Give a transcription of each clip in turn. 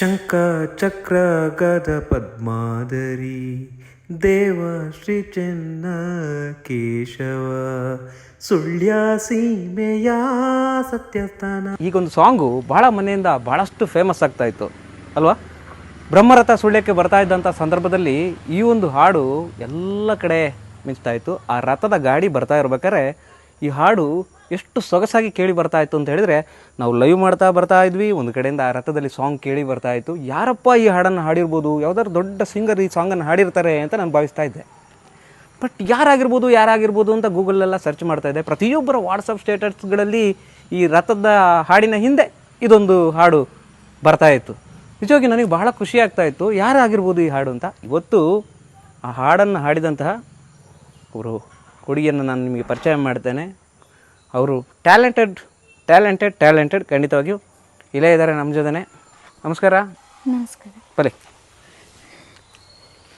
ಶಂಖ ಚಕ್ರ ಗದ ಪದ್ಮಾದರಿ, ದೇವ ಶ್ರೀ ಚೆನ್ನ ಕೇಶವ ಸುಳ್ಯ ಸೀಮೆಯ ಸತ್ಯಸ್ಥಾನ. ಈಗೊಂದು ಸಾಂಗು ಬಹಳ ಮನೆಯಿಂದ ಬಹಳಷ್ಟು ಫೇಮಸ್ ಆಗ್ತಾ ಇತ್ತು, ಅಲ್ವಾ? ಬ್ರಹ್ಮರಥ ಸುಳ್ಯಕ್ಕೆ ಬರ್ತಾ ಇದ್ದಂಥ ಸಂದರ್ಭದಲ್ಲಿ ಈ ಒಂದು ಹಾಡು ಎಲ್ಲ ಕಡೆ ಮಿಂಚ್ತಾ ಇತ್ತು. ಆ ರಥದ ಗಾಡಿ ಬರ್ತಾ ಇರ್ಬೇಕಾದ್ರೆ ಈ ಹಾಡು ಎಷ್ಟು ಸೊಗಸಾಗಿ ಕೇಳಿ ಬರ್ತಾ ಇತ್ತು ಅಂತ ಹೇಳಿದ್ರೆ, ನಾವು ಲೈವ್ ಮಾಡ್ತಾ ಬರ್ತಾ ಇದ್ವಿ, ಒಂದು ಕಡೆಯಿಂದ ಆ ರಥದಲ್ಲಿ ಸಾಂಗ್ ಕೇಳಿ ಬರ್ತಾ ಇತ್ತು. ಯಾರಪ್ಪ ಈ ಹಾಡನ್ನು ಹಾಡಿರ್ಬೋದು? ಯಾವ್ದಾದ್ರು ದೊಡ್ಡ ಸಿಂಗರ್ ಈ ಸಾಂಗನ್ನು ಹಾಡಿರ್ತಾರೆ ಅಂತ ನಾನು ಭಾವಿಸ್ತಾ ಇದ್ದೆ. ಬಟ್ ಯಾರಾಗಿರ್ಬೋದು ಯಾರಾಗಿರ್ಬೋದು ಅಂತ ಗೂಗಲ್ಲೆಲ್ಲ ಸರ್ಚ್ ಮಾಡ್ತಾ ಇದ್ದೆ. ಪ್ರತಿಯೊಬ್ಬರ ವಾಟ್ಸಪ್ ಸ್ಟೇಟಸ್ಗಳಲ್ಲಿ ಈ ರಥದ ಹಾಡಿನ ಹಿಂದೆ ಇದೊಂದು ಹಾಡು ಬರ್ತಾ ಇತ್ತು. ನಿಜವಾಗಿ ನನಗೆ ಬಹಳ ಖುಷಿ ಆಗ್ತಾ ಇತ್ತು. ಯಾರಾಗಿರ್ಬೋದು ಈ ಹಾಡು ಅಂತ? ಇವತ್ತು ಆ ಹಾಡನ್ನು ಹಾಡಿದಂತಹ ಅವರು, ಹುಡುಗಿಯನ್ನು ನಾನು ನಿಮಗೆ ಪರಿಚಯ ಮಾಡ್ತೇನೆ. ಅವರು ಟ್ಯಾಲೆಂಟೆಡ್ ಟ್ಯಾಲೆಂಟೆಡ್ ಟ್ಯಾಲೆಂಟೆಡ್ ಖಂಡಿತವಾಗಿಯೂ ಇಲ್ಲೇ ಇದ್ದಾರೆ ನಮ್ಮ ಜೊತೆನೆ. ನಮಸ್ಕಾರ. ನಮಸ್ಕಾರ. ಬಲಿ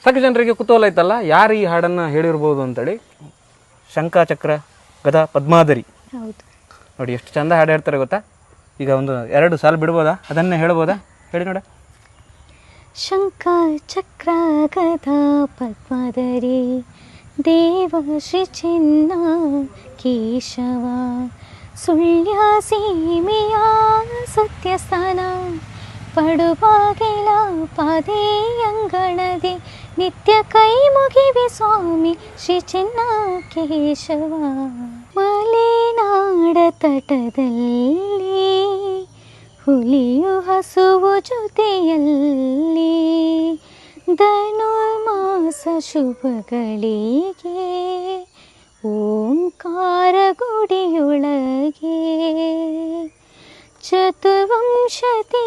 ಸಾಕು ಜನರಿಗೆ ಕುತೂಹಲ ಇತ್ತಲ್ಲ ಯಾರು ಈ ಹಾಡನ್ನು ಹೇಳಿರ್ಬೋದು ಅಂತೇಳಿ? ಶಂಕಾಚಕ್ರ ಗದ ಪದ್ಮಾದರಿ. ಹೌದು. ನೋಡಿ ಎಷ್ಟು ಚಂದ ಹಾಡು ಹೇಳ್ತಾರೆ ಗೊತ್ತಾ? ಈಗ ಒಂದು ಎರಡು ಸಾಲು ಬಿಡ್ಬೋದಾ? ಅದನ್ನೇ ಹೇಳ್ಬೋದಾ? ಹೇಳಿ ನೋಡ. ಶಂಕಾಚಕ್ರ ಚಕ್ರ ಗದಾ ಪದ್ಮಧರಿ ದೇವ ಶ್ರೀ ಚಿನ್ನ ಕೇಶವ, ಸುಳ್ಯ ಸೀಮೆಯ ಸತ್ಯಸ್ಥಾನ ಪಡುಬಾಗಿಲ ಪಾದೇ ಅಂಗಣದಿ ನಿತ್ಯ ಕೈ ಮುಗಿವೆ ಸ್ವಾಮಿ ಶ್ರೀ ಚಿನ್ನ ಕೇಶವ. ಮಲೆನಾಡ ತಟದಲ್ಲಿ ಹುಲಿಯು ಹಸುವು ಜೊತೆಯಲ್ಲಿ ಧನುರ್ಮಾಸ ಶುಭಗಳಿಗೆ ಓಂಕಾರ ಗುಡಿಯೊಳಗೆ ಚತುರ್ವಂಶತಿ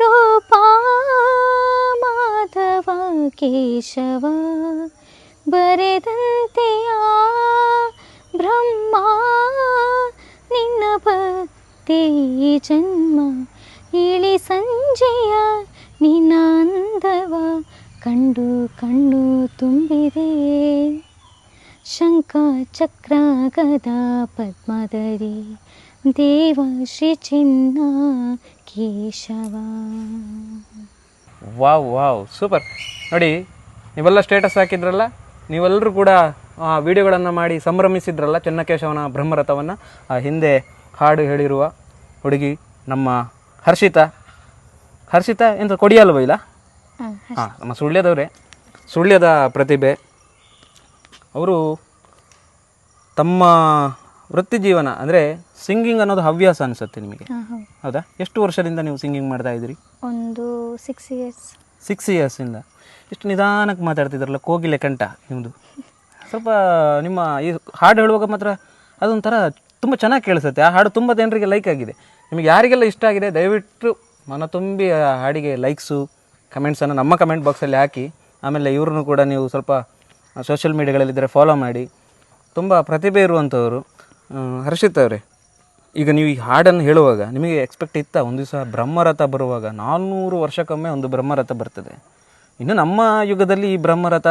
ರೂಪ ಮಾಧವ ಕೇಶವ ಬರೆದಂತೆಯ ಬ್ರಹ್ಮ ನಿನ್ನ ಭಕ್ತಿ ಜನ್ಮ ಇಳಿ ಸಂಜೆಯ ನಿನ್ನ ಕಂಡು ಕಣ್ಣು ತುಂಬಿದೆ. ಶಂಖ ಚಕ್ರ ಗದಾ ಪದ್ಮದರಿ, ದೇವ ಶ್ರೀ ಚಿನ್ನ ಕೇಶವ. Wow wow, super. ನೋಡಿ, ನೀವೆಲ್ಲ ಸ್ಟೇಟಸ್ ಹಾಕಿದ್ರಲ್ಲ, ನೀವೆಲ್ಲರೂ ಕೂಡ ವಿಡಿಯೋಗಳನ್ನು ಮಾಡಿ ಸಂಭ್ರಮಿಸಿದ್ರಲ್ಲ ಚೆನ್ನಕೇಶವನ ಬ್ರಹ್ಮರಥವನ್ನು, ಆ, ಹಿಂದೆ ಹಾಡು ಹೇಳಿರುವ ಹುಡುಗಿ ನಮ್ಮ ಹರ್ಷಿತಾ. ಹರ್ಷಿತಾ ಎಂತ ಕೊಡಿಯಲ್ವ ಇಲ್ಲ? ಹಾಂ ನಮ್ಮ ಸುಳ್ಯದವರೇ. ಸುಳ್ಯದ ಪ್ರತಿಭೆ. ಅವರು ತಮ್ಮ ವೃತ್ತಿ ಜೀವನ ಅಂದರೆ ಸಿಂಗಿಂಗ್ ಅನ್ನೋದು ಹವ್ಯಾಸ ಅನಿಸುತ್ತೆ ನಿಮಗೆ. ಹೌದಾ. ಎಷ್ಟು ವರ್ಷದಿಂದ ನೀವು ಸಿಂಗಿಂಗ್ ಮಾಡ್ತಾ ಇದ್ದೀರಿ? ಒಂದು ಸಿಕ್ಸ್ ಇಯರ್ಸ್ ಸಿಕ್ಸ್ ಇಯರ್ಸಿಂದ ಎಷ್ಟು ನಿಧಾನಕ್ಕೆ ಮಾತಾಡ್ತಿದ್ರಲ್ಲ ಕೋಗಿಲೆ ಕಂಠ ನಿಮ್ಮದು ಸ್ವಲ್ಪ ನಿಮ್ಮ ಈ ಹಾಡು ಹೇಳುವಾಗ ಮಾತ್ರ ಅದೊಂಥರ ತುಂಬ ಚೆನ್ನಾಗಿ ಕೇಳಿಸುತ್ತೆ. ಆ ಹಾಡು ತುಂಬ ಜನರಿಗೆ ಲೈಕ್ ಆಗಿದೆ. ನಿಮಗೆ ಯಾರಿಗೆಲ್ಲ ಇಷ್ಟ ಆಗಿದೆ ದಯವಿಟ್ಟು ಮನ ತುಂಬಿ ಆ ಹಾಡಿಗೆ ಲೈಕ್ಸು ಕಮೆಂಟ್ಸನ್ನು ನಮ್ಮ ಕಮೆಂಟ್ ಬಾಕ್ಸಲ್ಲಿ ಹಾಕಿ, ಆಮೇಲೆ ಇವ್ರನ್ನೂ ಕೂಡ ನೀವು ಸ್ವಲ್ಪ ಸೋಷಿಯಲ್ ಮೀಡಿಯಾಗಳಲ್ಲಿದ್ದರೆ ಫಾಲೋ ಮಾಡಿ. ತುಂಬ ಪ್ರತಿಭೆ ಇರುವಂಥವರು ಹರ್ಷಿತ್ ಅವರೇ. ಈಗ ನೀವು ಈ ಹಾಡನ್ನು ಹೇಳುವಾಗ ನಿಮಗೆ ಎಕ್ಸ್ಪೆಕ್ಟ್ ಇತ್ತಾ? ಒಂದು ದಿವಸ ಬ್ರಹ್ಮರಥ ಬರುವಾಗ ನಾನ್ನೂರು ವರ್ಷಕ್ಕೊಮ್ಮೆ ಒಂದು ಬ್ರಹ್ಮರಥ ಬರ್ತದೆ. ಇನ್ನು ನಮ್ಮ ಯುಗದಲ್ಲಿ ಈ ಬ್ರಹ್ಮರಥ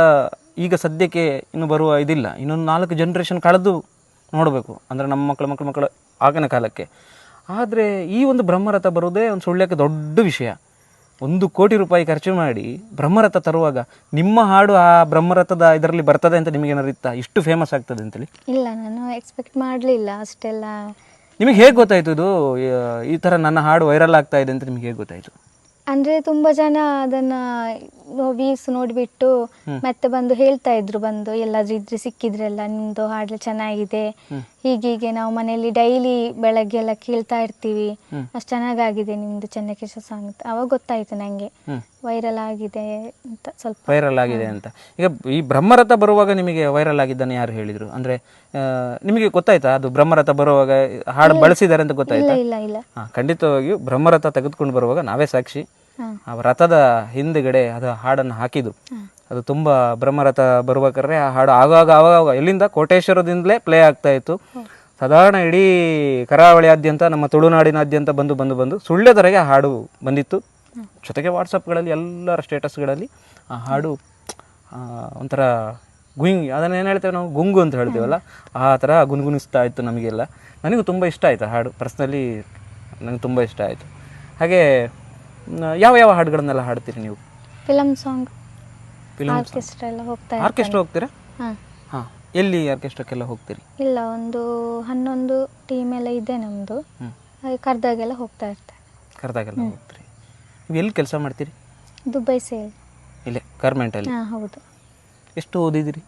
ಈಗ ಸದ್ಯಕ್ಕೆ ಇನ್ನು ಬರುವ ಇದಿಲ್ಲ. ಇನ್ನೊಂದು ನಾಲ್ಕು ಜನ್ರೇಷನ್ ಕಳೆದು ನೋಡಬೇಕು. ಅಂದರೆ ನಮ್ಮ ಮಕ್ಕಳು ಮಕ್ಕಳು ಮಕ್ಕಳು ಆಗಿನ ಕಾಲಕ್ಕೆ. ಆದರೆ ಈ ಒಂದು ಬ್ರಹ್ಮರಥ ಬರೋದೇ ಒಂದು ಸುಳ್ಯಕ್ಕೆ ದೊಡ್ಡ ವಿಷಯ. ಒಂದು ಕೋಟಿ ರೂಪಾಯಿ ಖರ್ಚು ಮಾಡಿ ಬ್ರಹ್ಮರಥ ತರುವಾಗ ನಿಮ್ಮ ಹಾಡು ಆ ಬ್ರಹ್ಮರಥದ ಇದರಲ್ಲಿ ಬರ್ತದೆ ಅಂತ ನಿಮಗೆ ಇತ್ತಾ? ಇಷ್ಟು ಫೇಮಸ್ ಆಗ್ತದೆ ಅಂತೇಳಿ. ಇಲ್ಲ ನಾನು ಎಕ್ಸ್ಪೆಕ್ಟ್ ಮಾಡಲಿಲ್ಲ ಅಷ್ಟೆಲ್ಲ. ನಿಮಗೆ ಹೇಗೆ ಗೊತ್ತಾಯ್ತು ಇದು? ಈ- ಈ ಥರ ನನ್ನ ಹಾಡು ವೈರಲ್ ಆಗ್ತಾ ಇದೆ ಅಂತ ನಿಮಗೆ ಹೇಗೆ ಗೊತ್ತಾಯ್ತು? ಅಂದರೆ ತುಂಬಾ ಜನ ಅದನ್ನ ವೀವ್ಸ್ ನೋಡಿಬಿಟ್ಟು ಮತ್ತೆ ಬಂದು ಹೇಳ್ತಾ ಇದ್ರು ಬಂದು ಎಲ್ಲಾದ್ರೂ ಇದ್ರೆ ಸಿಕ್ಕಿದ್ರೆಲ್ಲ ನಿಮ್ದು ಹಾಡು ಚೆನ್ನಾಗಿದೆ. ಹೀಗೀಗೆ ನಾವು ಮನೆಯಲ್ಲಿ ಡೈಲಿ ಬೆಳಗ್ಗೆ ಎಲ್ಲ ಕೇಳ್ತಾ ಇರ್ತೀವಿ. ಅಷ್ಟು ಚೆನ್ನಾಗಾಗಿದೆ ನಿಮ್ದು ಚೆನ್ನಕೇಶ ಸಾಂಗ್ ಅಂತ ಅವಾಗ ಗೊತ್ತಾಯ್ತು ನಂಗೆ. ವೈರಲ್ ಆಗಿದೆ ಅಂತ ಸ್ವಲ್ಪ. ವೈರಲ್ ಆಗಿದೆ ಅಂತ. ಈಗ ಈ ಬ್ರಹ್ಮರಥ ಬರುವಾಗ ನಿಮಗೆ ವೈರಲ್ ಆಗಿದ್ದಾನೆ ಯಾರು ಹೇಳಿದ್ರು? ಅಂದರೆ ನಿಮಗೆ ಗೊತ್ತಾಯ್ತಾ? ಅದು ಬ್ರಹ್ಮರಥ ಬರುವಾಗ ಹಾಡು ಬಳಸಿದ್ದಾರೆ ಅಂತ ಗೊತ್ತಾಯ್ತಾ? ಇಲ್ಲ ಇಲ್ಲ ಹಾಂ ಖಂಡಿತವಾಗಿಯೂ ಬ್ರಹ್ಮರಥ ತೆಗೆದುಕೊಂಡು ಬರುವಾಗ ನಾವೇ ಸಾಕ್ಷಿ. ಆ ರಥದ ಹಿಂದ್ಗಡೆ ಅದು ಹಾಡನ್ನು ಹಾಕಿದ್ದು. ಅದು ತುಂಬ ಬ್ರಹ್ಮರಥ ಬರ್ಬೇಕಾದ್ರೆ ಆ ಹಾಡು ಆಗಾಗ ಆವಾಗ ಎಲ್ಲಿಂದ? ಕೋಟೇಶ್ವರದಿಂದಲೇ ಪ್ಲೇ ಆಗ್ತಾ ಇತ್ತು. ಸಾಧಾರಣ ಇಡೀ ಕರಾವಳಿಯಾದ್ಯಂತ ನಮ್ಮ ತುಳುನಾಡಿನಾದ್ಯಂತ ಬಂದು ಬಂದು ಬಂದು ಸುಳ್ಯದವರೆಗೆ ಆ ಹಾಡು ಬಂದಿತ್ತು. ಜೊತೆಗೆ ವಾಟ್ಸಪ್ಗಳಲ್ಲಿ ಎಲ್ಲರ ಸ್ಟೇಟಸ್ಗಳಲ್ಲಿ ಆ ಹಾಡು ಒಂಥರ ಗುಂಗ್ ಅದನ್ನ ಏನು ಹೇಳ್ತೇವೆ ನಾವು? ಗುಂಗು ಅಂತ ಹೇಳ್ತೀವಲ್ಲ? ಆ ಥರ ಗುನ್ಗುನಿಸ್ತಾ ಇತ್ತು ನಮಗೆಲ್ಲ. ನನಗೂ ತುಂಬ ಇಷ್ಟ ಆಯಿತು ಹಾಡು. ಪರ್ಸ್ನಲಿ ನನಗೆ ತುಂಬ ಇಷ್ಟ ಆಯಿತು. ಹಾಗೆ ಯಾವ ಯಾವ ಹಾಡುಗಳನ್ನೆಲ್ಲ ಹಾಡ್ತೀರಿ ನೀವು? Film song. ಫಿಲಮ್ ಆರ್ಕೆಸ್ಟ್ರಾ ಎಲ್ಲ ಹೋಗ್ತಾ ಆರ್ಕೆಸ್ಟ್ರಾ ಹೋಗ್ತೀರಾ? ಹಾಂ. ಹಾಂ. ಎಲ್ಲಿ ಆರ್ಕೆಸ್ಟ್ರಾಕ್ಕೆಲ್ಲ ಹೋಗ್ತೀರಿ? ಇಲ್ಲ ಒಂದು ಹನ್ನೊಂದು ಟೀಮ್ ಎಲ್ಲ ಇದೆ ನಮ್ಮದು ಕರೆದಾಗೆಲ್ಲ ಹೋಗ್ತಾ ಇರ್ತಾರೆ ಕರ್ದಾಗೆಲ್ಲ ಹೋಗ್ತೀರಿ. ನೀವು ಎಲ್ಲಿ ಕೆಲಸ ಮಾಡ್ತೀರಿ? Dubai sale. ಇಲ್ಲೇ ಅಲ್ಲಿ. ಹಾಂ ಹೌದು. ಎಷ್ಟು ಓದಿದಿರಿ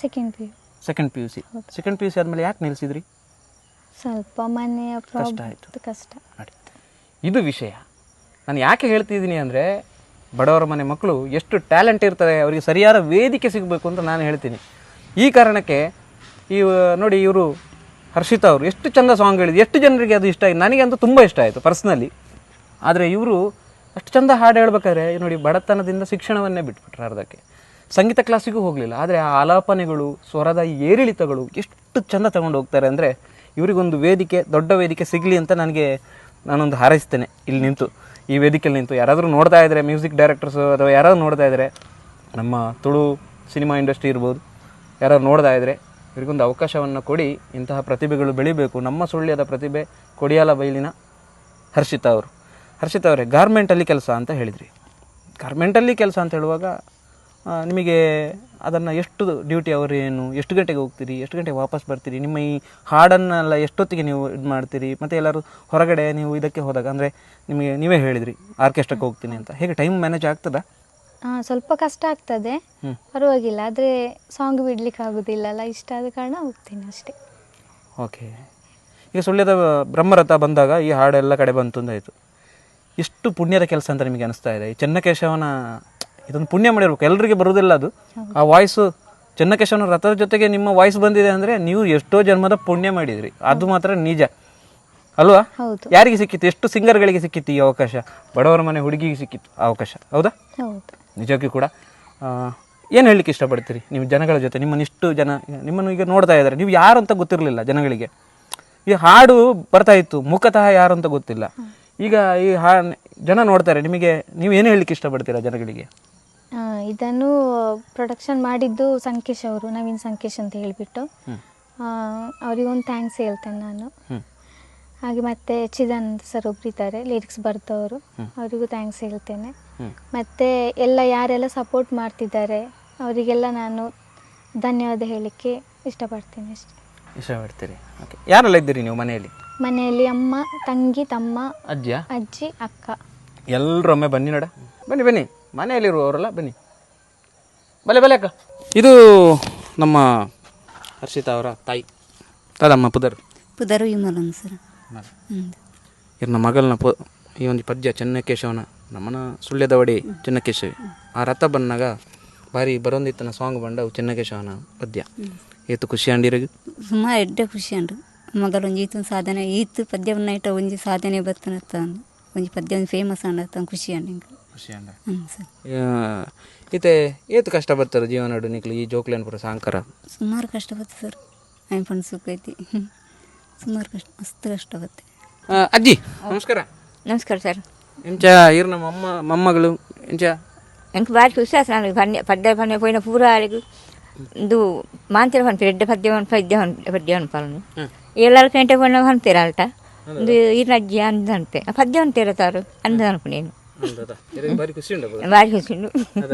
second P U second P U C second P U C ಆದಮೇಲೆ ಯಾಕೆ ನಿಲ್ಲಿಸಿದ್ರಿ ಸ್ವಲ್ಪ ಮನೆಯ ಆಯ್ತು. ಪ್ರಾಬ್ಲಮ್ ಕಷ್ಟ. ಇದು ವಿಷಯ. ನಾನು ಯಾಕೆ ಹೇಳ್ತಿದ್ದೀನಿ ಅಂದರೆ ಬಡವರ ಮನೆ ಮಕ್ಕಳು ಎಷ್ಟು ಟ್ಯಾಲೆಂಟ್ ಇರ್ತಾರೆ ಅವರಿಗೆ ಸರಿಯಾದ ವೇದಿಕೆ ಸಿಗಬೇಕು ಅಂತ ನಾನು ಹೇಳ್ತೀನಿ. ಈ ಕಾರಣಕ್ಕೆ ಈ ನೋಡಿ ಇವರು ಹರ್ಷಿತಾ ಅವರು ಎಷ್ಟು ಚಂದ ಸಾಂಗ್ ಹೇಳಿದ್ರು ಎಷ್ಟು ಜನರಿಗೆ ಅದು ಇಷ್ಟ ಆಯಿತು? ನನಗೆ ಅಂತೂ ತುಂಬ ಇಷ್ಟ ಆಯಿತು ಪರ್ಸ್ನಲಿ ಆದರೆ ಇವರು ಅಷ್ಟು ಚಂದ ಹಾಡು ಹೇಳ್ಬೇಕಾದ್ರೆ ನೋಡಿ ಬಡತನದಿಂದ ಶಿಕ್ಷಣವನ್ನೇ ಬಿಟ್ಬಿಟ್ರು ಅರ್ಧಕ್ಕೆ. ಸಂಗೀತ ಕ್ಲಾಸಿಗೂ ಹೋಗಲಿಲ್ಲ. ಆದರೆ ಆ ಆಲಾಪನೆಗಳು, ಸ್ವರದ ಏರಿಳಿತಗಳು ಎಷ್ಟು ಚೆಂದ ತಗೊಂಡು ಹೋಗ್ತಾರೆ ಅಂದರೆ ಇವರಿಗೊಂದು ವೇದಿಕೆ, ದೊಡ್ಡ ವೇದಿಕೆ ಸಿಗಲಿ ಅಂತ ನನಗೆ ನಾನೊಂದು ಹಾರೈಸ್ತೇನೆ. ಇಲ್ಲಿ ನಿಂತು. ಈ ವೇದಿಕೆಯಲ್ಲಿ ನಿಂತು. ಯಾರಾದರೂ ನೋಡ್ತಾ ಇದ್ದರೆ ಮ್ಯೂಸಿಕ್ ಡೈರೆಕ್ಟರ್ಸು ಅಥವಾ ಯಾರಾದರೂ ನೋಡ್ತಾ ಇದ್ದರೆ ನಮ್ಮ ತುಳು ಸಿನಿಮಾ ಇಂಡಸ್ಟ್ರಿ ಇರ್ಬೋದು. ಯಾರಾದ್ರು ನೋಡ್ತಾ ಇದ್ದರೆ ಇವರಿಗೊಂದು ಅವಕಾಶವನ್ನು ಕೊಡಿ. ಇಂತಹ ಪ್ರತಿಭೆಗಳು ಬೆಳಿಬೇಕು. ನಮ್ಮ ಸುಳ್ಯದ ಪ್ರತಿಭೆ ಕೊಡಿಯಾಲ ಬೈಲಿನ ಹರ್ಷಿತಾ ಅವರು. ಹರ್ಷಿತಾ ಅವರೇ, ಗಾರ್ಮೆಂಟಲ್ಲಿ ಕೆಲಸ ಅಂತ ಹೇಳಿದ್ರಿ. ಗಾರ್ಮೆಂಟಲ್ಲಿ ಕೆಲಸ ಅಂತ ಹೇಳುವಾಗ ನಿಮಗೆ ಅದನ್ನು ಎಷ್ಟು ಡ್ಯೂಟಿ ಅವರು ಏನು ಎಷ್ಟು ಗಂಟೆಗೆ ಹೋಗ್ತೀರಿ ಎಷ್ಟು ಗಂಟೆಗೆ ವಾಪಸ್ ಬರ್ತೀರಿ ನಿಮ್ಮ ಈ ಹಾಡನ್ನೆಲ್ಲ ಎಷ್ಟೊತ್ತಿಗೆ ನೀವು ಇದು ಮಾಡ್ತೀರಿ ಮತ್ತು ಎಲ್ಲರೂ ಹೊರಗಡೆ ನೀವು ಇದಕ್ಕೆ ಹೋದಾಗ ಅಂದರೆ ನಿಮಗೆ ನೀವೇ ಹೇಳಿದ್ರಿ ಆರ್ಕೆಸ್ಟ್ರಾಕ್ಕೆ ಹೋಗ್ತೀನಿ ಅಂತ. ಹೇಗೆ ಟೈಮ್ ಮ್ಯಾನೇಜ್ ಆಗ್ತದಾ? ಸ್ವಲ್ಪ ಕಷ್ಟ ಆಗ್ತದೆ. ಪರವಾಗಿಲ್ಲ ಆದರೆ ಸಾಂಗ್ ಬಿಡ್ಲಿಕ್ಕೆ ಆಗೋದಿಲ್ಲಲ್ಲ ಇಷ್ಟ ಆದ ಕಾರಣ ಹೋಗ್ತೀನಿ ಅಷ್ಟೇ. ಓಕೆ ಈಗ ಸುಳ್ಳ್ಯದ ಬ್ರಹ್ಮರಥ ಬಂದಾಗ ಈ ಹಾಡೆಲ್ಲ ಕಡೆ ಬಂತು ಅಂದಾಯಿತು ಎಷ್ಟು ಪುಣ್ಯದ ಕೆಲಸ ಅಂತ ನಿಮಗೆ ಅನಿಸ್ತಾ ಇದೆ. ಈ ಚೆನ್ನಕೇಶವನ ಇದೊಂದು ಪುಣ್ಯ ಮಾಡಿರ್ಬೇಕು. ಎಲ್ರಿಗೆ ಬರುವುದಿಲ್ಲ ಅದು. ಆ ವಾಯ್ಸು ಚೆನ್ನಕೇಶವನ ರಥದ ಜೊತೆಗೆ ನಿಮ್ಮ ವಾಯ್ಸ್ ಬಂದಿದೆ ಅಂದರೆ ನೀವು ಎಷ್ಟೋ ಜನ್ಮದ ಪುಣ್ಯ ಮಾಡಿದ್ರಿ. ಅದು ಮಾತ್ರ ನಿಜ. ಅಲ್ವಾ? ಯಾರಿಗೆ ಸಿಕ್ಕಿತ್ತು? ಎಷ್ಟು ಸಿಂಗರ್ಗಳಿಗೆ ಸಿಕ್ಕಿತ್ತು ಈ ಅವಕಾಶ? ಬಡವರ ಮನೆ ಹುಡುಗಿಗೆ ಸಿಕ್ಕಿತ್ತು ಅವಕಾಶ. ಹೌದಾ? ನಿಜಕ್ಕೂ ಕೂಡ ಏನು ಹೇಳಲಿಕ್ಕೆ ಇಷ್ಟಪಡ್ತೀರಿ? ನೀವು ಜನಗಳ ಜೊತೆ ನಿಮ್ಮನ್ನಿಷ್ಟು ಜನ ನಿಮ್ಮನ್ನು ಈಗ ನೋಡ್ತಾ ಇದ್ದಾರೆ. ನೀವು ಯಾರು ಅಂತ ಗೊತ್ತಿರಲಿಲ್ಲ ಜನಗಳಿಗೆ. ಈ ಹಾಡು ಬರ್ತಾ ಇತ್ತು ಮುಖತಃ ಯಾರು ಅಂತ ಗೊತ್ತಿಲ್ಲ. ಈಗ ಈ ಹಾ ಜನ ನೋಡ್ತಾರೆ. ನಿಮಗೆ ನೀವು ಏನು ಹೇಳಲಿಕ್ಕೆ ಇಷ್ಟಪಡ್ತೀರಾ ಜನಗಳಿಗೆ? ಇದನ್ನು ಪ್ರೊಡಕ್ಷನ್ ಮಾಡಿದ್ದು ಸಂಕೇಶ್ ಅವರು ನವೀನ್ ಸಂಕೇಶ್ ಅಂತ ಹೇಳಿಬಿಟ್ಟು. ಅವರಿಗೊಂದು ಥ್ಯಾಂಕ್ಸ್ ಹೇಳ್ತೇನೆ ನಾನು. ಹಾಗೆ ಮತ್ತೆ ಚಿದನ್ ಸರ್ ಒಬ್ಬರಿದ್ದಾರೆ ಲಿರಿಕ್ಸ್ ಬರೆದವರು. ಅವರಿಗೂ ಥ್ಯಾಂಕ್ಸ್ ಹೇಳ್ತೇನೆ. ಮತ್ತೆ ಎಲ್ಲ ಯಾರೆಲ್ಲ ಸಪೋರ್ಟ್ ಮಾಡ್ತಿದ್ದಾರೆ ಅವರಿಗೆಲ್ಲ ನಾನು ಧನ್ಯವಾದ ಹೇಳಿಕ್ಕೆ ಇಷ್ಟಪಡ್ತೀನಿ ಅಷ್ಟೇ. ಇಷ್ಟಪಡ್ತೀರಿ. ಓಕೆ ಯಾರೆಲ್ಲ ಇದ್ದೀರಿ ನೀವು ಮನೆಯಲ್ಲಿ? ಮನೆಯಲ್ಲಿ ಅಮ್ಮ ತಂಗಿ ತಮ್ಮ ಅಜ್ಜ? ಅಜ್ಜಿ ಅಕ್ಕ. ಎಲ್ಲರೊಮ್ಮೆ ಬನ್ನಿ ನೋಡ. ಬನ್ನಿ ಬನ್ನಿ. ಮನೆಯಲ್ಲಿರುವವರೆಲ್ಲ ಬನ್ನಿ. ಬಲೆ ಬಲೆ ಅಕ್ಕ. ಇದು ನಮ್ಮ ಹರ್ಷಿತಾ ಅವರ ತಾಯಿ. ತದಮ್ಮ ಪುದರ್. ಪುದರು ಇಮಲನ್ ಸರ್. ಇವ್ರ ನಮ್ಮ ಮಗಳನ್ನ ಪೊ ಈ ಒಂದು ಪದ್ಯ ಚೆನ್ನಕೇಶವನ ನಮ್ಮನ ಸುಳ್ಯದ ಒಡಿ ಚೆನ್ನಕೇಶವಿ. ಆ ರಥ ಬಂದಾಗ ಭಾರಿ ಬರೊಂದಿತ್ತನ ಸಾಂಗ್ ಬಂಡ ಅವು ಚೆನ್ನಕೇಶವನ ಪದ್ಯ. ಏತು ಖುಷಿ ಅಂಡಿರಿಗೆ ಸುಮ್ಮ ಎಡ್ಡೆ ಖುಷಿ ಅಂಡು ಮಗಳು ಒಂಜಿ ಈತು ಸಾಧನೆ ಈತು ಪದ್ಯವನ್ನ ಇಟ್ಟ ಒಂಜಿ ಸಾಧನೆ ಬರ್ತನತ್ತ ಒಂಜಿ ಪದ್ಯ ಒಂದು ಫೇಮಸ್ ಅಂಡ ಖುಷಿ ಅಂಡ್ ಹಿಂಗೆ ಖುಷಿ ಅಂದ ಇತೆ ಏತು ಕಷ್ಟ ಬರ್ತಾರೆ ಜೀವನ ನಿಕ್ಲಿ ಈ ಜೋಕ್ಲೇನ್ ಪುರ ಸಾಂಕರ ಸುಮಾರು ಕಷ್ಟ ಬರ್ತದೆ ಸರ್ ಐ ಫಂಡ್ ಸುಖ ಐತಿ ಸುಮಾರು ಕಷ್ಟ ಮಸ್ತ್ ಕಷ್ಟ ಬರ್ತದೆ ಅಜ್ಜಿ ನಮಸ್ಕಾರ ನಮಸ್ಕಾರ ಸರ್ ಇಂಚ ಇರ್ ನಮ್ಮ ಅಮ್ಮ ಮೊಮ್ಮಗಳು ಇಂಚ ಎಂಕ್ ಬಾರಿ ಖುಷಿ ಸರ್ ನನಗೆ ಪನ್ನೆ ಪದ್ಯ ಪನ್ನೆ ಪೋಯಿನ ಪೂರ ಆರಿಗೂ ಇದು ಮಾಂತಿರ ಫನ್ ಪೆಡ್ಡೆ ಪದ್ಯ ಒಂದು ಪದ್ಯ ಒಂದು ಪದ್ಯ ಒಂದು ಪಲನು ಎಲ್ಲರೂ ಕೆಂಟೆ ಅಲ್ಟ ಇದು ಈರ್ನ ಅಜ್ಜಿ ಅಂದಂತೆ ಪದ್ಯ ಒಂದು ತೀರತಾರು ಅಂದ ಅನ್ಕೊಂಡು ಭಾರಿ ಖುಷಿ ಭಾರಿ ಖುಷಿ ಉಂಡು ಅದ?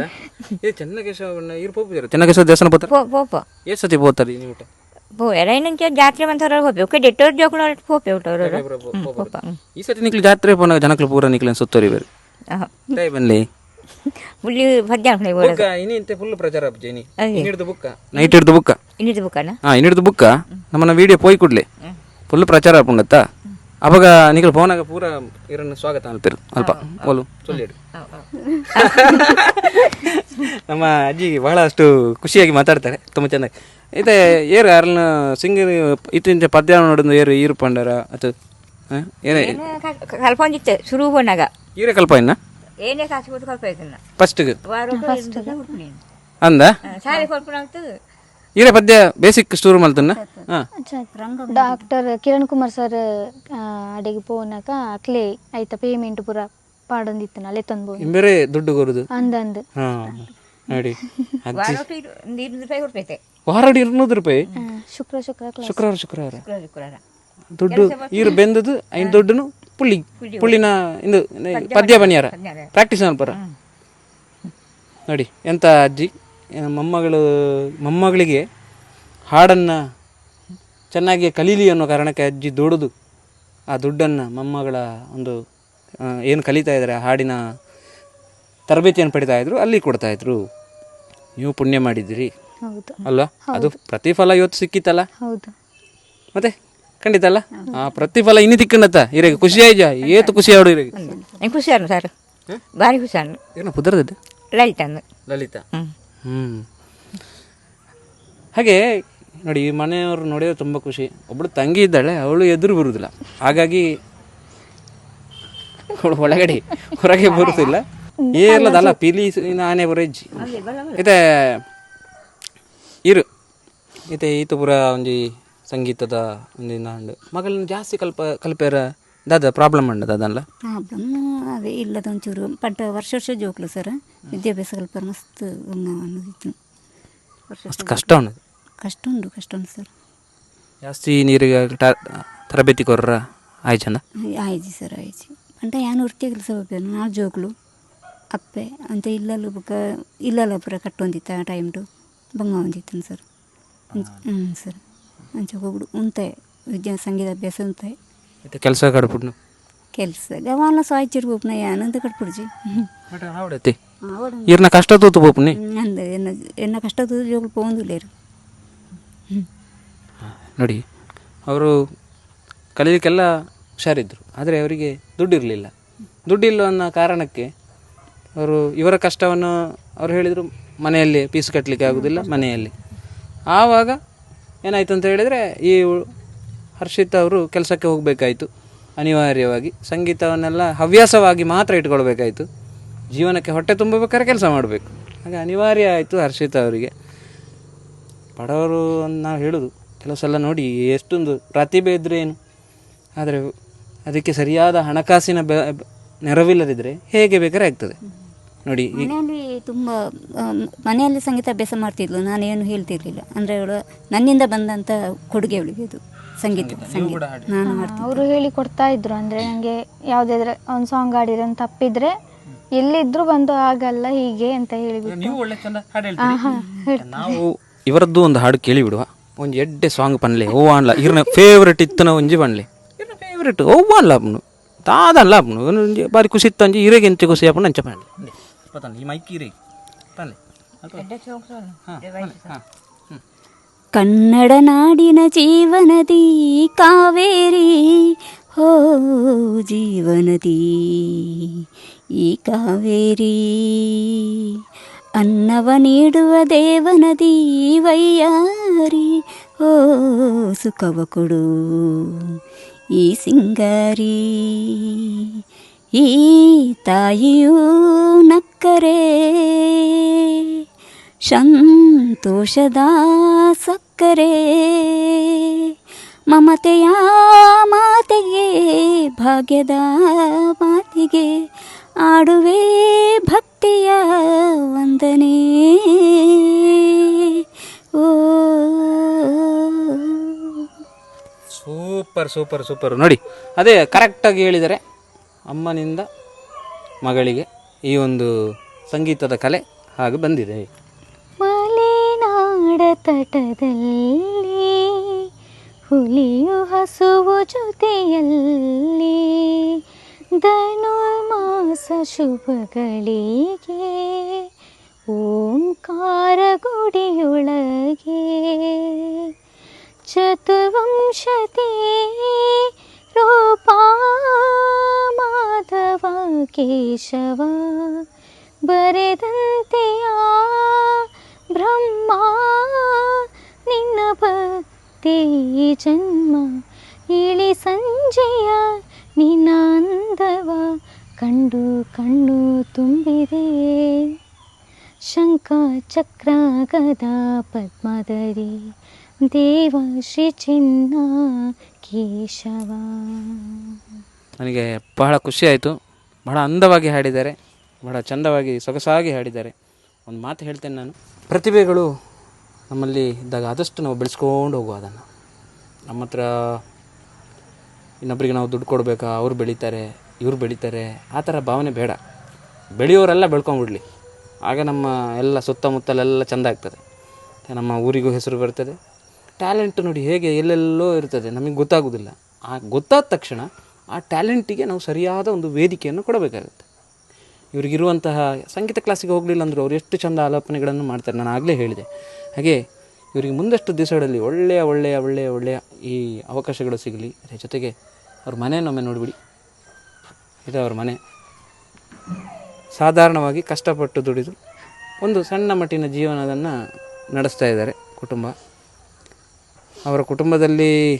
ಇದು ಚೆನ್ನಕೇಶವನ ಇರ್ ಪೋಪಿದ್ದಾರೆ ಚೆನ್ನಕೇಶವ ದೇವಸ್ಥಾನ ಪೋತಾರೆ? ಪೋ ಪೋಪ. ಎಷ್ಟು ಸತಿ ಪೋತಾರೆ ನೀವು ಊಟ? ಪೋ ಎರೈನಂಚ ಜಾತ್ರೆ ಬಂತವ್ರ ಹೋಪೆ ಒಕ್ಕೆ ಡೆಟ್ಟೋರ್ ಜೋಕುಳ ಪೋಪ ಈ ಸತಿ ನಿಕ್ಲಿ ಜಾತ್ರೆ ಪೋನ ಜನಕ್ಲು ಪೂರ ನಿಕ್ಲಿ ಸುತ್ತೋರಿ ಬೇರೆ. ದಯ ಬನ್ನಿ. ಅನ್ಪಣೆ ಬೋಡ ಬುಕ್ಕ ಇನಿ ಇಂತೆ ಫುಲ್ ಪ್ರಚಾರ ಅಪ್ಪ ಜೇನಿ. ಹಿಡಿದು ಬುಕ್ಕ. ನೈಟ್ ಹಿಡಿದು ಬುಕ್ಕ? ಇನ್ನಿದು ಬುಕ್ಕನ? ಹಾ ಹಿಡಿದು ಬುಕ್ಕ. ನಮ್ಮನ್ನ ವಿಡಿಯೋ ಪೋಯ್ ಕೊಡ್ಲಿ. ಫುಲ್ ಪ್ರಚಾರ ಆಪುಂಡತ್ತ ಅವಾಗ ನಿಖಲ್ ಫೋನಾಗ ಪೂರ ಇರನ್ನು ಸ್ವಾಗತ ಅನ್ತಿರು ಅಲ್ಪ. ಓಲು ಸೊಲ್ಲಿಡು ನಮ್ಮ ಅಜ್ಜಿ ಬಹಳಷ್ಟು ಖುಷಿಯಾಗಿ ಮಾತಾಡ್ತಾರೆ ತುಂಬ ಚೆನ್ನಾಗಿ. ಇದೆ ಏರು ಯಾರನ್ನ ಸಿಂಗರ್ ಇತ್ತಿಂಚ ಪದ್ಯ ನೋಡಿದ ಏರು ಈರು ಪಂಡರ ಅಥವಾ ಏನೇ? ಕಲ್ಪೊಂದಿತ್ತೆ ಶುರು ಹೋನಾಗ. ಈರೆ ಕಲ್ಪ ಇನ್ನ? ಏನೇ ಕಾಸು ಕಲ್ಪ ಫಸ್ಟ್ಗೆ. ಅಂದ? ಸಾರಿ ಕೊಡ್ಕೊಂಡು ಆಗ್ತದೆ ಇರೆ ಪದ್ಯ ಬೇಸಿಕ್ ಸ್ಟೋರ್ ಮಂತುಂಡ ಹಾ. ಡಾಕ್ಟರ್ ಕಿರಣ್ ಕುಮಾರ್ ಸಾರ್ ಆ ಆಡೆಗ್ ಪೋನಕ ಅಕ್ಲೆ ಐತ ಪೇಮೆಂಟ್ ಪುರ ಪಾಡಂದಿತ್ತಿನ ಅಲ್ಲೆ ಇತ್ತಂದ್ ಬೊಂಬೆರೆ ದುಡ್ಡು ಕೊರುದು ಅಂದೆ ಅಂದೆ. ಹಾಡಿ ಹೊರಡಿ ನೂದು ಪೈ ಶುಕ್ರ ಶುಕ್ರ ಶುಕ್ರವಾರ ಶುಕ್ರವಾರ. ಶುಕ್ರವಾರ ದುಡ್ಡು ಇರ್ ಬೆಂದುದು ಐದು ದುಡ್ಡುನು ಪುಲ್ಲಿ ಪುಳ್ಳಿನ ಇಂದು ಪದ್ಯ ಪನಿಯರ ಪ್ರಾಕ್ಟೀಸ್ ಆನ್ ಪೂರ ಆಡಿ ಎಂತ ಅಜ್ಜಿ? ಮೊಮ್ಮಗಳು ಮೊಮ್ಮಗಳಿಗೆ ಹಾಡನ್ನು ಚೆನ್ನಾಗಿ ಕಲೀಲಿ ಅನ್ನೋ ಕಾರಣಕ್ಕೆ ಅಜ್ಜಿ ದುಡಿದು ಆ ದುಡ್ಡನ್ನು ಮೊಮ್ಮಗಳ ಒಂದು ಏನು ಕಲಿತಾ ಇದ್ದಾರೆ ಆ ಹಾಡಿನ ತರಬೇತಿಯನ್ನು ಪಡಿತಾ ಇದ್ರು ಅಲ್ಲಿ ಕೊಡ್ತಾ ಇದ್ರು. ನೀವು ಪುಣ್ಯ ಮಾಡಿದ್ದೀರಿ. ಅಲ್ವಾ? ಅದು ಪ್ರತಿಫಲ ಇವತ್ತು ಸಿಕ್ಕಿತ್ತಲ್ಲ ಹೌದು. ಮತ್ತೆ? ಖಂಡಿತ ಅಲ್ಲ? ಆ ಪ್ರತಿಫಲ ಇನ್ನು ತಿಕ್ಕಂಡತ್ತ ಇರಗೆ. ಖುಷಿ ಐಜ ಏತು ಖುಷಿ ಆಡು ಇರಗೆ? ಖುಷಿ ಆರು ಸರ್. ಭಾರಿ ಖುಷಿಯಾನು ಏನೋ ಪುದರದ್ದು ಲಲಿತ ಲಲಿತಾ. ಲಲಿತಾ ಹ್ಞೂ ಹಾಗೆ ನೋಡಿ ಈ ಮನೆಯವರು ನೋಡಿದ್ರೆ ತುಂಬ ಖುಷಿ. ಒಬ್ಬಳು ತಂಗಿ ಇದ್ದಾಳೆ ಅವಳು ಎದುರು ಬರುವುದಿಲ್ಲ ಹಾಗಾಗಿ ಅವಳು ಒಳಗಡೆ ಹೊರಗೆ ಬರುತ್ತಿಲ್ಲ ಏರ್ಲದಲ್ಲ ಪಿಲಿ ಆನೆ ಬರಜ್ಜಿ ಇದೆ ಇರು. ಇದೆ ಈತ ಪೂರ ಒಂಜಿ ಸಂಗೀತದ ಒಂದು ನಾಂಡು ಮಗಳನ್ನ ಜಾಸ್ತಿ ಕಲ್ಪ ಕಲ್ಪೇರ? ದಾದ ಪ್ರಾಬ್ಲಮ್ ಉಂಡದ ಅದಲ್ಲ? ಪ್ರಾಬ್ಲಮ್ ಅವೇ ಇಲ್ಲದ ಒಂಚೂರು ಬಟ್ ವರ್ಷ ವರ್ಷ ಜೋಕ್ಲು ಸರ್ ವಿದ್ಯಾಭ್ಯಾಸ ಕಲ್ಪ ಮಸ್ತ್ ಅನ್ನೋದಿತ್ತು ಮಸ್ತ್ ಕಷ್ಟ ಉಂಟು. ಕಷ್ಟ ಉಂಡು ಕಷ್ಟ ಉಂಟು ಸರ್ ಜಾಸ್ತಿ ನೀರಿಗೆ ತರಬೇತಿ ಕೊರ್ರ ಆಯ್ಚಂದ ಆಯ್ಜಿ ಸರ್ ಆಯ್ಜಿ ಅಂತ ಯಾನು ವೃತ್ತಿ ಕೆಲಸ ಹೋಗ್ಬೇಕು ನಾವು ಜೋಕ್ಲು. ಅಪ್ಪೆ ಅಂತ ಇಲ್ಲಲ್ಲ ಬುಕ್ಕ ಇಲ್ಲಲ್ಲ ಪೂರ ಕಟ್ಟೊಂದಿತ್ತ ಆ ಟೈಮ್ಡು ಬಂಗ ಒಂದಿತ್ತು ಸರ್ ಹ್ಞೂ ಸರ್ ಅಂಚೆ ಹೋಗ್ಬಿಡು. ಉಂತೆ ವಿದ್ಯಾ ಸಂಗೀತ ಅಭ್ಯಾಸ ಮತ್ತೆ ಕೆಲಸ ಕಡ್ಬಿಡ್ನು. ಕೆಲಸ. ಗವಾಲ ಸಾಯ್ಚಿರ್ಬೋಪ್ನ ಯಾನಂತ ಕಟ್ಬಿಡ್ಜಿ. ಆವಡತಿ ಇರ್ನ ಕಷ್ಟ ತೂತು ಪೋಪುನಿ. ಅಂದ ಎನ್ನ ಎನ್ನ ಕಷ್ಟ ಜೋಗ್ಲು ಪೋಂದುಲೇರು ನೋಡಿ ಅವರು ಕಲೀಲಿಕ್ಕೆಲ್ಲ ಹುಷಾರಿದ್ರು. ಆದರೆ ಅವರಿಗೆ ದುಡ್ಡು ಇರಲಿಲ್ಲ ದುಡ್ಡಿಲ್ಲ ಅನ್ನೋ ಕಾರಣಕ್ಕೆ ಅವರು ಇವರ ಕಷ್ಟವನ್ನು ಅವರು ಹೇಳಿದರು ಮನೆಯಲ್ಲಿ ಪೀಸ್ ಕಟ್ಟಲಿಕ್ಕೆ ಆಗೋದಿಲ್ಲ ಮನೆಯಲ್ಲಿ. ಆವಾಗ ಏನಾಯ್ತು ಅಂತ ಹೇಳಿದರೆ ಈ ಹರ್ಷಿತ್ ಅವರು ಕೆಲಸಕ್ಕೆ ಹೋಗಬೇಕಾಯಿತು, ಅನಿವಾರ್ಯವಾಗಿ. ಸಂಗೀತವನ್ನೆಲ್ಲ ಹವ್ಯಾಸವಾಗಿ ಮಾತ್ರ ಇಟ್ಕೊಳ್ಬೇಕಾಯಿತು. ಜೀವನಕ್ಕೆ ಹೊಟ್ಟೆ ತುಂಬಬೇಕಾದ್ರೆ ಕೆಲಸ ಮಾಡಬೇಕು. ಹಾಗೆ ಅನಿವಾರ್ಯ ಆಯಿತು ಹರ್ಷಿತ್ ಅವರಿಗೆ. ಬಡವರು ನಾವು ಹೇಳೋದು ಕೆಲವು ಸಲ ನೋಡಿ, ಎಷ್ಟೊಂದು ಪ್ರತಿಭೆ ಇದ್ದರೆ ಏನು? ಆದರೆ ಅದಕ್ಕೆ ಸರಿಯಾದ ಹಣಕಾಸಿನ ಬೆ- ನೆರವಿಲ್ಲದಿದ್ದರೆ ಹೇಗೆ ಬೇಕಾದ್ರೆ ಆಗ್ತದೆ. ನೋಡಿ ಮನೆಯಲ್ಲಿ ತುಂಬ ಮನೆಯಲ್ಲಿ ಸಂಗೀತ ಅಭ್ಯಾಸ ಮಾಡ್ತಿದ್ಲು, ನಾನೇನು ಹೇಳ್ತಿರ್ಲಿಲ್ಲ. ಅಂದರೆ ಅವಳು ನನ್ನಿಂದ ಬಂದಂಥ ಕೊಡುಗೆ ಅವಳಿಗೆ ಇದು ಸಂಗೀತ ಸಂಗೀತ. ನಾನು ಅವರು ಹೇಳಿ ಕೊಡ್ತಾ ಇದ್ರು ಅಂದ್ರೆ ನಂಗೆ ಯಾವ್ದಾದ್ರೆ ಒಂದು ಸಾಂಗ್ ಆಡಿದ್ರೆ ಒಂದು ತಪ್ಪಿದ್ರೆ ಎಲ್ಲಿದ್ರು ಬಂದು ಆಗಲ್ಲ ಹೀಗೆ ಅಂತ ಹೇಳಿಬಿಟ್ಟು. ನಾವು ಇವರದ್ದು ಒಂದು ಹಾಡು ಕೇಳಿ ಬಿಡುವ ಒಂದು ಎಡ್ಡೆ ಸಾಂಗ್ ಪನ್ಲೆ ಓ ಅನ್ಲ ಇರ್ನ ಫೇವ್ರೆಟ್ ಇತ್ತನ ಒಂಜಿ ಪನ್ಲೆ ಇರ್ನ ಫೇವ್ರೆಟ್ ಓ ಅನ್ಲ ಅಪ್ನು ತಾದಲ್ಲ ಅಪ್ನು ಒಂಜಿ ಬಾರಿ ಖುಷಿ ಇತ್ತಂಜಿ ಇರೆಗೆ ಎಂತ ಖುಷಿ ಅಪ್ಪನ ಅಂಚ ಪನ್ಲೆ ಈ ಮೈಕ್ ಇರೆ ಪನ್ಲೆ ಕನ್ನಡ ನಾಡಿನ ಜೀವನದಿ ಕಾವೇರಿ. ಹೋ ಜೀವನದಿ ಈ ಕಾವೇರಿ. ಅನ್ನವ ನೀಡುವ ದೇವನದಿ ವೈಯಾರಿ. ಓ ಸುಖವ ಕೊಡು ಈ ಸಿಂಗಾರಿ. ಈ ತಾಯಿಯೂ ನಕ್ಕರೆ. ಸಂತೋಷದ ಸಕ್ಕರೆ, ಮಮತೆಯ ಮಾತೆಗೆ, ಭಾಗ್ಯದ ಮಾತಿಗೆ, ಆಡುವೆ ಭಕ್ತಿಯ ವಂದನೆ. ಓ. Super super super. ನೋಡಿ, ಅದೇ ಕರೆಕ್ಟಾಗಿ ಹೇಳಿದರೆ ಅಮ್ಮನಿಂದ ಮಗಳಿಗೆ ಈ ಒಂದು ಸಂಗೀತದ ಕಲೆ ಹಾಗೆ ಬಂದಿದೆ. ಮಲೆನಾಡ ತಟದಲ್ಲಿ ಹುಲಿಯು ಹಸುವು ಜೊತೆಯಲ್ಲಿ ಧನುರ್ಮಾಸ ಶುಭಗಳಿಗೆ ಓಂಕಾರ ಗುಡಿಯೊಳಗೆ ಚತುವಂಶತಿ ರೂಪಾ ಮಾಧವ ಕೇಶವ ಬರೆದಂತೆಯ ಬ್ರಹ್ಮ ನಿನ್ನ ಭಕ್ತಿ ಜನ್ಮ ಇಳಿ ಸಂಜೆಯ ನಿನ್ನ ಅಂದವ ಕಂಡು ಕಣ್ಣು ತುಂಬಿದೆ. ಶಂಕ ಚಕ್ರ ಗದಾ ಪದ್ಮದರಿ ದೇವ ಶ್ರೀ ಚಿನ್ನ ಕೇಶವ. ನನಗೆ ಬಹಳ ಖುಷಿ ಆಯಿತು. ಬಹಳ ಅಂದವಾಗಿ ಹಾಡಿದ್ದಾರೆ. ಬಹಳ ಚಂದವಾಗಿ ಸೊಗಸಾಗಿ ಹಾಡಿದ್ದಾರೆ. ಒಂದು ಮಾತು ಹೇಳ್ತೇನೆ ನಾನು. ಪ್ರತಿಭೆಗಳು ನಮ್ಮಲ್ಲಿ ಇದ್ದಾಗ ಆದಷ್ಟು ನಾವು ಬೆಳೆಸ್ಕೊಂಡು ಹೋಗುವ ಅದನ್ನು. ನಮ್ಮ ಹತ್ರ ಇನ್ನೊಬ್ಬರಿಗೆ ನಾವು ದುಡ್ಡು ಕೊಡಬೇಕಾ? ಅವ್ರು ಬೆಳೀತಾರೆ, ಇವ್ರು ಬೆಳೀತಾರೆ. ಆ ಥರ ಭಾವನೆ ಬೇಡ. ಬೆಳೆಯೋರೆಲ್ಲ ಬೆಳ್ಕೊಂಬಿಡಲಿ ಆಗ ನಮ್ಮ ಎಲ್ಲ ಸುತ್ತಮುತ್ತಲೆಲ್ಲ ಚೆಂದ ಆಗ್ತದೆ. ನಮ್ಮ ಊರಿಗೂ ಹೆಸರು ಬರ್ತದೆ. ಟ್ಯಾಲೆಂಟ್ ನೋಡಿ ಹೇಗೆ ಎಲ್ಲೆಲ್ಲೋ ಇರ್ತದೆ. ನಮಗೆ ಗೊತ್ತಾಗೋದಿಲ್ಲ. ಆ ಗೊತ್ತಾದ ತಕ್ಷಣ ಆ ಟ್ಯಾಲೆಂಟಿಗೆ ನಾವು ಸರಿಯಾದ ಒಂದು ವೇದಿಕೆಯನ್ನು ಕೊಡಬೇಕಾಗುತ್ತೆ. ಇವರಿಗಿರುವಂತಹ ಸಂಗೀತ ಕ್ಲಾಸಿಗೆ ಹೋಗಲಿಲ್ಲ ಅಂದರೂ ಅವ್ರು ಎಷ್ಟು ಚಂದ ಆಲೋಪನೆಗಳನ್ನು ಮಾಡ್ತಾರೆ. ನಾನು ಆಗಲೇ ಹೇಳಿದೆ. ಹಾಗೆ ಇವರಿಗೆ ಮುಂದಷ್ಟು ದಿವಸಗಳಲ್ಲಿ ಒಳ್ಳೆಯ ಒಳ್ಳೆಯ ಒಳ್ಳೆಯ ಒಳ್ಳೆಯ ಈ ಅವಕಾಶಗಳು ಸಿಗಲಿ. ಅದರ ಜೊತೆಗೆ ಅವ್ರ ಮನೆಯನ್ನೊಮ್ಮೆ ನೋಡಿಬಿಡಿ. ಇದು ಅವ್ರ ಮನೆ. ಸಾಧಾರಣವಾಗಿ ಕಷ್ಟಪಟ್ಟು ದುಡಿದು ಒಂದು ಸಣ್ಣ ಮಟ್ಟಿನ ಜೀವನವನ್ನು ನಡೆಸ್ತಾ ಇದ್ದಾರೆ ಕುಟುಂಬ. ಅವರ ಕುಟುಂಬದಲ್ಲಿ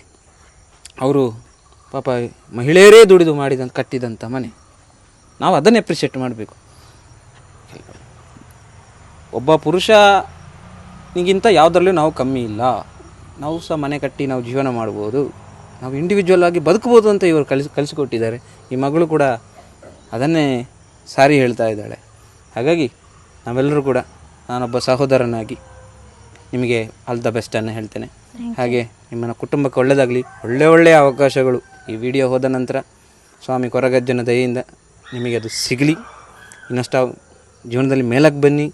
ಅವರು ಪಾಪ ಮಹಿಳೆಯರೇ ದುಡಿದು ಮಾಡಿದಂತ ಕಟ್ಟಿದಂಥ ಮನೆ. ನಾವು ಅದನ್ನು ಎಪ್ರಿಷಿಯೇಟ್ ಮಾಡಬೇಕು. ಒಬ್ಬ ಪುರುಷನಿಗಿಂತ ಯಾವುದರಲ್ಲೂ ನಾವು ಕಮ್ಮಿ ಇಲ್ಲ. ನಾವು ಸಹ ಮನೆ ಕಟ್ಟಿ ನಾವು ಜೀವನ ಮಾಡ್ಬೋದು. ನಾವು ಇಂಡಿವಿಜುವಲ್ ಆಗಿ ಬದುಕ್ಬೋದು ಅಂತ ಇವರು ಕಲಿಸಿ ಕಲಿಸಿಕೊಟ್ಟಿದ್ದಾರೆ. ಈ ಮಗಳು ಕೂಡ ಅದನ್ನೇ ಸಾರಿ ಹೇಳ್ತಾ ಇದ್ದಾಳೆ. ಹಾಗಾಗಿ ನಾವೆಲ್ಲರೂ ಕೂಡ ನಾನೊಬ್ಬ ಸಹೋದರನಾಗಿ ನಿಮಗೆ ಆಲ್ ದ ಬೆಸ್ಟನ್ನು ಹೇಳ್ತೇನೆ. ಹಾಗೆ ನಿಮ್ಮನ್ನ ಕುಟುಂಬಕ್ಕೆ ಒಳ್ಳೆಯದಾಗಲಿ ಒಳ್ಳೆ ಒಳ್ಳೆಯ ಅವಕಾಶಗಳು. ಈ ವಿಡಿಯೋ ಹೋದ ನಂತರ ಸ್ವಾಮಿ ಕೊರಗಜ್ಜನ ದಯೆಯಿಂದ ನಿಮಗೆ ಅದು ಸಿಗಲಿ. ಇನ್ನಷ್ಟು ಜೀವನದಲ್ಲಿ ಮೇಲಕ್ಕೆ ಬನ್ನಿ.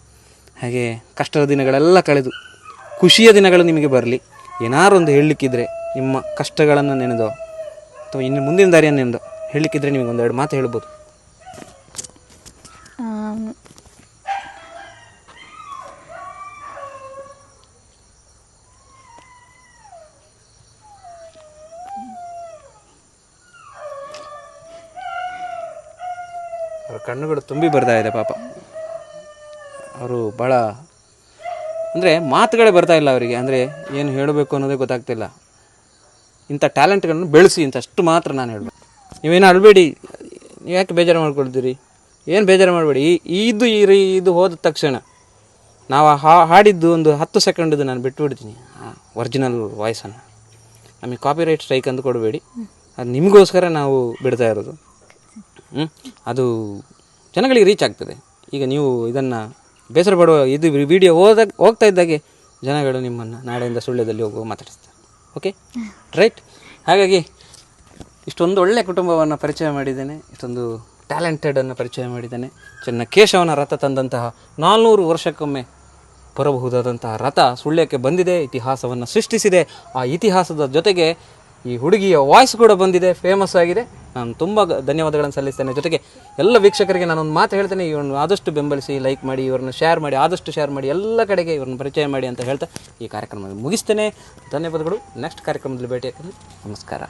ಹಾಗೆ ಕಷ್ಟದ ದಿನಗಳೆಲ್ಲ ಕಳೆದು ಖುಷಿಯ ದಿನಗಳು ನಿಮಗೆ ಬರಲಿ. ಏನಾರು ಒಂದು ಹೇಳಲಿಕ್ಕಿದ್ರೆ ನಿಮ್ಮ ಕಷ್ಟಗಳನ್ನು ನೆನೆದೋ ಅಥವಾ ಇನ್ನು ಮುಂದಿನ ದಾರಿಯನ್ನು ನೆನೆದೋ ಹೇಳಲಿಕ್ಕಿದ್ರೆ ನಿಮಗೆ ಒಂದೆರಡು ಮಾತು ಹೇಳ್ಬೋದು. ಅವರ ಕಣ್ಣುಗಳು ತುಂಬಿ ಬರ್ತಾ ಇದೆ ಪಾಪ. ಅವರು ಭಾಳ ಅಂದರೆ ಮಾತುಗಳೇ ಬರ್ತಾ ಇಲ್ಲ ಅವರಿಗೆ. ಅಂದರೆ ಏನು ಹೇಳಬೇಕು ಅನ್ನೋದೇ ಗೊತ್ತಾಗ್ತಿಲ್ಲ. ಇಂಥ ಟ್ಯಾಲೆಂಟ್ಗಳನ್ನು ಬೆಳೆಸಿ ಇಂಥಷ್ಟು ಮಾತ್ರ ನಾನು ಹೇಳಬೇಕು. ನೀವೇನು ಅಳಬೇಡಿ, ನೀವು ಯಾಕೆ ಬೇಜಾರು ಮಾಡ್ಕೊಳ್ತೀರಿ? ಏನು ಬೇಜಾರು ಮಾಡಬೇಡಿ. ಈ ಇದು ಈ ರೀ ಇದು ಹೋದ ತಕ್ಷಣ ನಾವು ಹಾ ಹಾಡಿದ್ದು ಒಂದು ಹತ್ತು ಸೆಕೆಂಡಿದ್ದು ನಾನು ಬಿಟ್ಬಿಡ್ತೀನಿ. ಒರಿಜಿನಲ್ ವಾಯ್ಸನ್ನು ನಮಗೆ ಕಾಪಿರೈಟ್ ಸ್ಟ್ರೈಕ್ ಅಂತ ಕೊಡಬೇಡಿ. ಅದು ನಿಮಗೋಸ್ಕರ ನಾವು ಬಿಡ್ತಾ ಇರೋದು. ಹ್ಞೂ ಅದು ಜನಗಳಿಗೆ ರೀಚ್ ಆಗ್ತದೆ. ಈಗ ನೀವು ಇದನ್ನು ಬೇಸರ ಪಡುವ ಇದು ವಿಡಿಯೋ ಹೋದಾಗ ಹೋಗ್ತಾ ಇದ್ದಾಗೆ ಜನಗಳು ನಿಮ್ಮನ್ನು ನಾಳೆಯಿಂದ ಸುಳ್ಳ್ಯದಲ್ಲಿ ಹೋಗುವ ಮಾತಾಡಿಸ್ತಾರೆ. ಓಕೆ ರೈಟ್ ಹಾಗಾಗಿ ಇಷ್ಟೊಂದು ಒಳ್ಳೆಯ ಕುಟುಂಬವನ್ನು ಪರಿಚಯ ಮಾಡಿದ್ದೇನೆ, ಇಷ್ಟೊಂದು ಟ್ಯಾಲೆಂಟೆಡನ್ನು ಪರಿಚಯ ಮಾಡಿದ್ದೇನೆ. ಚೆನ್ನ ಕೇಶವನ ರಥ ತಂದಂತಹ ನಾಲ್ನೂರು ವರ್ಷಕ್ಕೊಮ್ಮೆ ಬರಬಹುದಾದಂತಹ ರಥ ಸುಳ್ಯಕ್ಕೆ ಬಂದಿದೆ, ಇತಿಹಾಸವನ್ನು ಸೃಷ್ಟಿಸಿದೆ. ಆ ಇತಿಹಾಸದ ಜೊತೆಗೆ ಈ ಹುಡುಗಿಯ ವಾಯ್ಸ್ ಕೂಡ ಬಂದಿದೆ ಫೇಮಸ್ ಆಗಿದೆ. ನಾನು ತುಂಬ ಧನ್ಯವಾದಗಳನ್ನು ಸಲ್ಲಿಸ್ತೇನೆ. ಜೊತೆಗೆ ಎಲ್ಲ ವೀಕ್ಷಕರಿಗೆ ನಾನೊಂದು ಮಾತು ಹೇಳ್ತೇನೆ. ಇವ್ರನ್ನ ಆದಷ್ಟು ಬೆಂಬಲಿಸಿ ಲೈಕ್ ಮಾಡಿ, ಇವ್ರನ್ನ ಶೇರ್ ಮಾಡಿ, ಆದಷ್ಟು ಶೇರ್ ಮಾಡಿ, ಎಲ್ಲ ಕಡೆಗೆ ಇವ್ರನ್ನ ಪರಿಚಯ ಮಾಡಿ ಅಂತ ಹೇಳ್ತಾ ಈ ಕಾರ್ಯಕ್ರಮ ಮುಗಿಸ್ತೇನೆ. ಧನ್ಯವಾದಗಳು. ನೆಕ್ಸ್ಟ್ ಕಾರ್ಯಕ್ರಮದಲ್ಲಿ ಭೇಟಿ ನಮಸ್ಕಾರ.